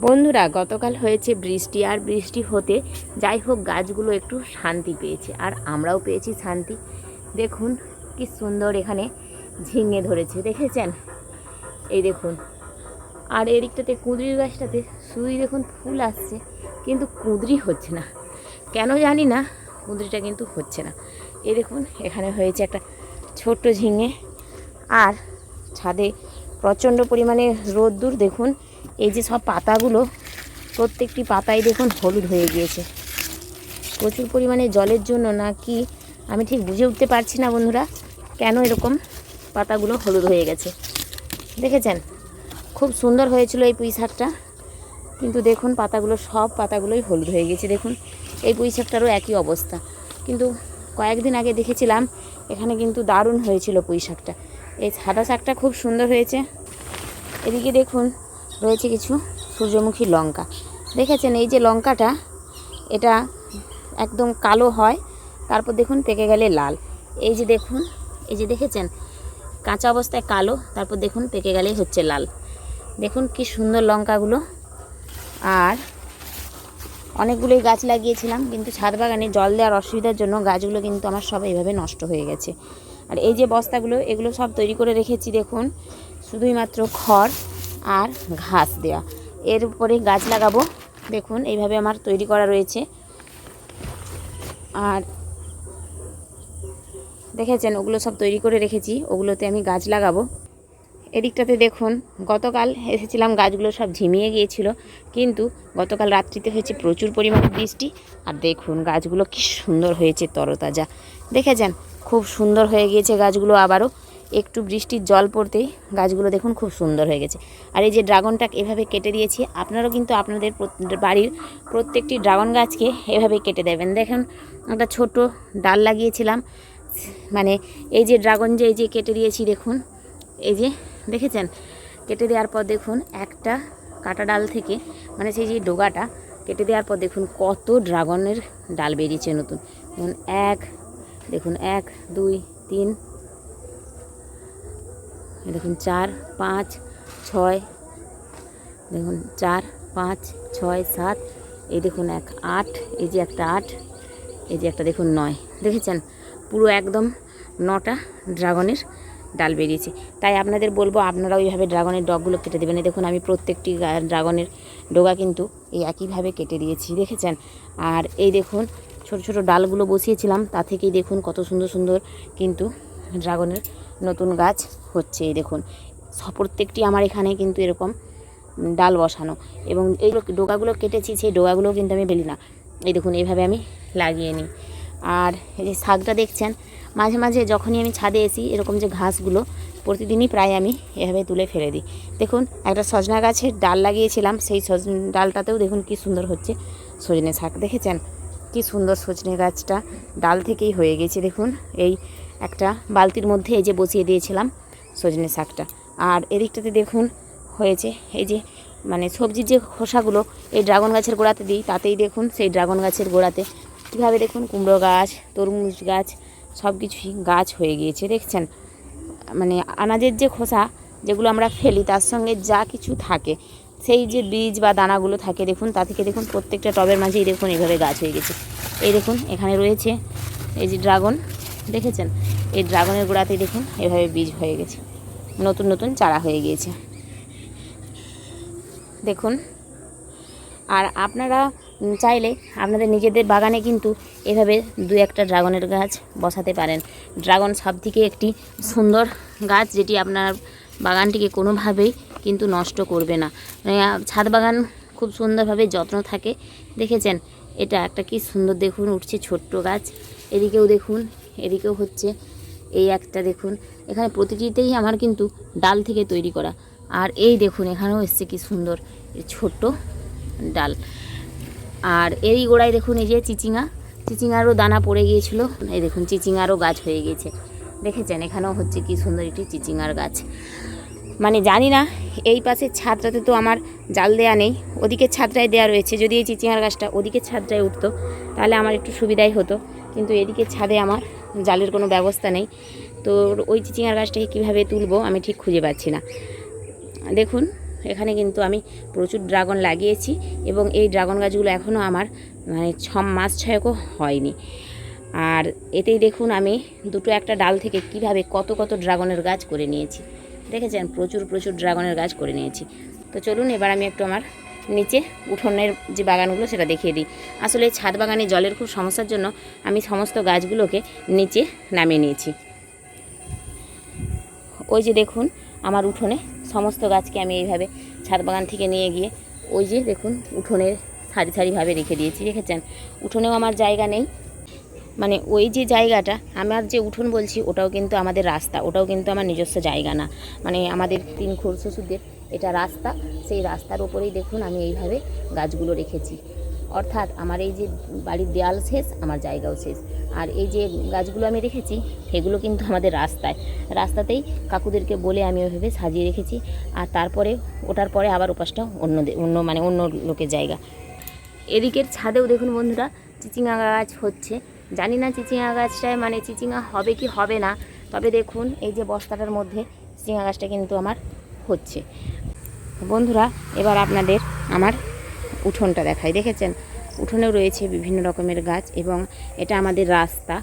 বন্ধুরা, গতকাল হয়েছে বৃষ্টি আর বৃষ্টি হতে যাই হোক, গাছগুলো একটু শান্তি পেয়েছে আর আমরাও পেয়েছি শান্তি। দেখুন কি সুন্দর এখানে ঝিঙে ধরেছে, দেখেছেন? এই দেখুন। আর এদিকটাতে কুঁদরির গাছটাতে শুধুই দেখুন ফুল আসছে, কিন্তু কুঁদরি হচ্ছে না। কেন জানি না, কুঁদরিটা কিন্তু হচ্ছে না। এই দেখুন, এখানে হয়েছে একটা ছোট্ট ঝিঙে। আর ছাদে প্রচণ্ড পরিমাণে রোদ্দুর, দেখুন। এই যে সব পাতাগুলো, প্রত্যেকটি পাতায় দেখুন হলুদ হয়ে গিয়েছে। প্রচুর পরিমাণে জলের জন্য না কি আমি ঠিক বুঝে উঠতে পারছি না বন্ধুরা, কেন এরকম পাতাগুলো হলুদ হয়ে গেছে। দেখেছেন? খুব সুন্দর হয়েছিল এই পুঁই শাকটা। কিন্তু দেখুন পাতাগুলো, সব পাতাগুলোই হলুদ হয়ে গেছে, দেখুন। এই পুঁই শাকটারও একই অবস্থা। কিন্তু কয়েকদিন আগে দেখেছিলাম, এখানে কিন্তু দারুণ হয়েছিল পুঁই শাকটা। এই সাদা শাকটা খুব সুন্দর হয়েছে। এদিকে দেখুন রয়েছে কিছু সূর্যমুখী লঙ্কা। দেখেছেন, এই যে লঙ্কাটা, এটা একদম কালো হয়, তারপর দেখুন পেকে গেলে লাল। এই যে দেখুন, এই যে দেখেছেন, কাঁচা অবস্থায় কালো, তারপর দেখুন পেকে গেলেই হচ্ছে লাল। দেখুন কি সুন্দর লঙ্কাগুলো। আর অনেকগুলোই গাছ লাগিয়েছিলাম, কিন্তু ছাদ বাগানে জল দেওয়ার অসুবিধার জন্য গাছগুলো কিন্তু আমার সব এইভাবে নষ্ট হয়ে গেছে। আর এই যে বস্তাগুলো, এগুলো সব তৈরি করে রেখেছি, দেখুন, শুধুই মাত্র খড় আর ঘাস দেওয়া এর উপরে গাছ লাগাবো। দেখুন, এইভাবে আমার তৈরি করা রয়েছে। আর দেখেছেন, ওগুলো সব তৈরি করে রেখেছি। ওগুলোতে আমি গাছ লাগাবো। এদিকটাতে দেখুন, গতকাল এসেছিলাম, গাছগুলো সব ঝিমিয়ে গিয়েছিল। কিন্তু গতকাল রাত্রিতে হয়েছে প্রচুর পরিমাণে বৃষ্টি। আর দেখুন, গাছগুলো কি সুন্দর হয়েছে তরতাজা। দেখেছেন, খুব সুন্দর হয়ে গিয়েছে গাছগুলো আবারও। একটু বৃষ্টির জল পড়তেই গাছগুলো দেখুন খুব সুন্দর হয়ে গেছে। আর এই যে ড্রাগনটা এভাবে কেটে দিয়েছি, আপনারাও কিন্তু আপনাদের বাড়ির প্রত্যেকটি ড্রাগন গাছকে এভাবে কেটে দেবেন। দেখুন, একটা ছোট ডাল লাগিয়েছিলাম মানে এই যে ড্রাগন যে, এই যে কেটে দিয়েছি, দেখুন, এই যে দেখেছেন? কেটে দেওয়ার পর দেখুন, একটা কাটা ডাল থেকে মানে সেই যে ডোগাটা, কেটে দেওয়ার পর দেখুন কত ড্রাগনের ডাল বেরিয়েছে নতুন। এক, দেখুন, এক, দুই, তিন দেখুন, চার, পাঁচ, ছয়, দেখুন, চার, পাঁচ, ছয়, সাত, এই দেখুন এক, আট, এই যে একটা আট, এই যে একটা দেখুন নয়। দেখেছেন? পুরো একদম নটা ড্রাগনের ডাল বেরিয়েছে। তাই আপনাদের বলব, আপনারা ওইভাবে ড্রাগনের ডগগুলো কেটে দেবেন। দেখুন, আমি প্রত্যেকটি ড্রাগনের ডোগা কিন্তু এই একইভাবে কেটে দিয়েছি। দেখেছেন? আর এই দেখুন, ছোট ছোট ডালগুলো বসিয়েছিলাম। তা থেকেই দেখুন কত সুন্দর সুন্দর কিন্তু ড্রাগনের নতুন গাছ হচ্ছে, এই দেখুন। প্রত্যেকটি আমার এখানে কিন্তু এরকম ডাল বসানো। এবং এই ডোকাগুলো কেটেছি, সেই ডোকাগুলো কিন্তু আমি বেলি না। এই দেখুন, এইভাবে আমি লাগিয়ে নিই। আর এই যে শাকটা দেখছেন, মাঝে মাঝে যখনই আমি ছাদে এসি, এরকম যে ঘাসগুলো প্রতিদিনই প্রায় আমি এভাবে তুলে ফেলে দিই। দেখুন, একটা সজনা গাছের ডাল লাগিয়েছিলাম, সেই সজ, ডালটাতেও দেখুন কি সুন্দর হচ্ছে সজনে শাক। দেখেছেন? কি সুন্দর সজনে গাছটা ডাল থেকেই হয়ে গেছে, দেখুন। এই একটা বালতির মধ্যে এই যে বসিয়ে দিয়েছিলাম সজনে শাকটা। আর এদিকটাতে দেখুন হয়েছে, এই যে মানে সবজির যে খোসাগুলো এই ড্রাগন গাছের গোড়াতে দিই, তাতেই দেখুন সেই ড্রাগন গাছের গোড়াতে। কীভাবে দেখুন কুমড়ো গাছ, তরমুজ গাছ সব কিছুই গাছ হয়ে গিয়েছে, দেখছেন? মানে আনাজের যে খোসা যেগুলো আমরা ফেলি, তার সঙ্গে যা কিছু থাকে, সেই যে বীজ বা দানাগুলো থাকে, দেখুন, তা থেকে দেখুন প্রত্যেকটা টবের মাঝেই দেখুন এইভাবে গাছ হয়ে গেছে। এই দেখুন, এখানে রয়েছে এই যে ড্রাগন দেখেছেন? এই ড্রাগনের গোড়াতেই দেখুন এভাবে বীজ হয়ে গেছে। নতুন নতুন চারা হয়ে গিয়েছে। দেখুন আর আপনারা চাইলে আপনাদের নিজেদের বাগানে কিন্তু এভাবে দু একটা ড্রাগনের গাছ বসাতে পারেন। ড্রাগন সব থেকে একটি সুন্দর গাছ যেটি আপনার বাগানটিকে কোনোভাবেই কিন্তু নষ্ট করবে না। মানে, ছাদ বাগান খুব সুন্দরভাবে যত্ন থাকে। দেখেছেন? এটা একটা কি সুন্দর দেখুন উঠছে ছোট্ট গাছ। এদিকেও দেখুন এদিকেও হচ্ছে এই একটা দেখুন। এখানে প্রতিটিতেই আমার কিন্তু ডাল থেকে তৈরি করা। আর এই দেখুন, এখানেও এসছে কি সুন্দর ছোট্ট ডাল। আর এই গোড়ায় দেখুন, এই যে চিচিঙা। চিচিঙারও দানা পড়ে গিয়েছিল। এই দেখুন, চিচিঙারও গাছ হয়ে গিয়েছে। দেখেছেন, এখানেও হচ্ছে কি সুন্দর একটি চিচিঙার গাছ। মানে জানি না, এই পাশের ছাদটাতে তো আমার জাল দেয়া নেই। ওদিকে ছাদটায় দেয়া রয়েছে। যদি এই চিচিঙার গাছটা ওদিকে ছাদটায় উঠতো, তাহলে আমার একটু সুবিধাই হতো। কিন্তু এদিকে ছাদে আমার জালের কোনো ব্যবস্থা নেই। তো ওই চিচিঙার গাছটাকে কীভাবে তুলবো আমি ঠিক খুঁজে পাচ্ছি না। দেখুন, এখানে কিন্তু আমি প্রচুর ড্রাগন লাগিয়েছি এবং এই ড্রাগন গাছগুলো এখনও আমার মানে ছ মাস ছয়েকও হয়নি। আর এতেই দেখুন আমি দুটো একটা ডাল থেকে কীভাবে কত কত ড্রাগনের গাছ করে নিয়েছি। দেখেছেন? প্রচুর প্রচুর ড্রাগনের গাছ করে নিয়েছি। তো চলুন, এবার আমি একটু আমার নিচে উঠোনের যে বাগানগুলো সেটা দেখিয়ে দিই। আসলে ছাদ বাগানে জলের খুব সমস্যার জন্য আমি সমস্ত গাছগুলোকে নিচে নামিয়ে নিয়েছি। ওই যে দেখুন, আমার উঠোনে সমস্ত গাছকে আমি এইভাবে ছাদ বাগান থেকে নিয়ে গিয়ে ওই যে দেখুন, উঠোনের সারি সারিভাবে রেখে দিয়েছি, দেখেছেন? উঠোনেও আমার জায়গা নেই মানে ওই যে জায়গাটা, আমার যে উঠোন বলছি, ওটাও কিন্তু আমাদের রাস্তা, ওটাও কিন্তু আমার নিজস্ব জায়গা না। মানে আমাদের তিন খুর শ্বশুরদের এটা রাস্তা, সেই রাস্তার ওপরেই দেখুন আমি এইভাবে গাছগুলো রেখেছি। অর্থাৎ আমার এই যে বাড়ির দেয়াল শেষ, আমার জায়গাও শেষ। আর এই যে গাছগুলো আমি রেখেছি এগুলো কিন্তু আমাদের রাস্তায়। রাস্তাতেই কাকুদেরকে বলে আমি ওইভাবে সাজিয়ে রেখেছি, আর তারপরে, ওটার পরে আবার ওপাশটা অন্য অন্য মানে অন্য লোকের জায়গা। এদিকের ছাদেও দেখুন বন্ধুরা চিচিঙা গাছ হচ্ছে। জানি না চিচিঙা গাছটায় মানে চিচিঙা হবে কি হবে না, তবে দেখুন এই যে বস্তাটার মধ্যে চিচিঙা গাছটা কিন্তু আমার হচ্ছে। বন্ধুরা, এবার আপনাদের আমার উঠোনটা দেখাই, দেখেছেন? উঠোনেও রয়েছে বিভিন্ন রকমের গাছ এবং এটা আমাদের রাস্তা।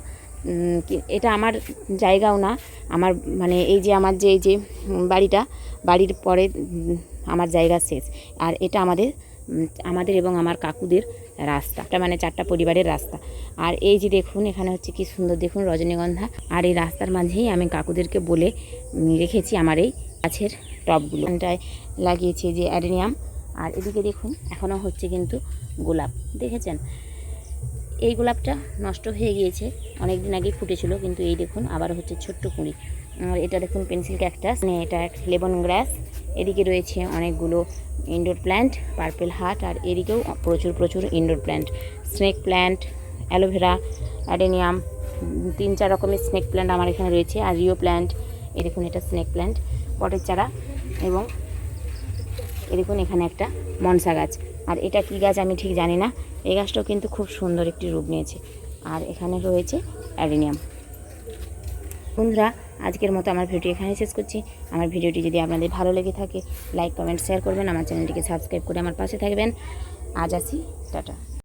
এটা আমার জায়গাও না, আমার মানে এই যে আমার যে, এই যে বাড়িটা, বাড়ির পরে আমার জায়গা শেষ। আর এটা আমাদের আমাদের এবং আমার কাকুদের রাস্তাটা মানে চারটা পরিবারের রাস্তা। আর এই যে দেখুন, এখানে হচ্ছে কি সুন্দর দেখুন রজনীগন্ধা। আর এই রাস্তার মাঝেই আমি কাকুদেরকে বলে রেখেছি আমার এই গাছের টবগুলো। এখানটায় লাগিয়েছি যে অ্যারেনিয়াম আর এদিকে দেখুন এখনও হচ্ছে কিন্তু গোলাপ। দেখেছেন? এই গোলাপটা নষ্ট হয়ে গিয়েছে। অনেক দিন আগে ফুটেছিল, কিন্তু এই দেখুন, আবার হচ্ছে ছোট্ট কুঁড়ি। আর এটা দেখুন, পেন্সিল ক্যাকটাস। মানে এটা লেবন গ্রাস। এদিকে রয়েছে অনেকগুলো ইনডোর প্ল্যান্ট পার্পেল হার্ট আর এদিকেও প্রচুর প্রচুর indoor plant snake plant aloe vera adenium তিন, চার রকমের স্নেক প্ল্যান্ট আমার এখানে রয়েছে, আর রিও প্ল্যান্ট এই দেখুন এটা স্নেক প্ল্যান্ট পটের চারা, এবং এই দেখুন এখানে একটা মনসা গাছ। আর এটা কি গাছ আমি ঠিক জানি না, এই গাছটাও কিন্তু খুব সুন্দর একটি রূপ নিয়েছে। আর এখানে রয়েছে অ্যাডেনিয়াম বন্ধুরা, আজকের মতো আমার ভিডিও এখানে শেষ করছি। আমার ভিডিওটি যদি আপনাদের ভালো লেগে থাকে লাইক কমেন্ট শেয়ার করবেন। আমার চ্যানেলটিকে সাবস্ক্রাইব করে আমার পাশে থাকবেন। আজ আসি। টাটা।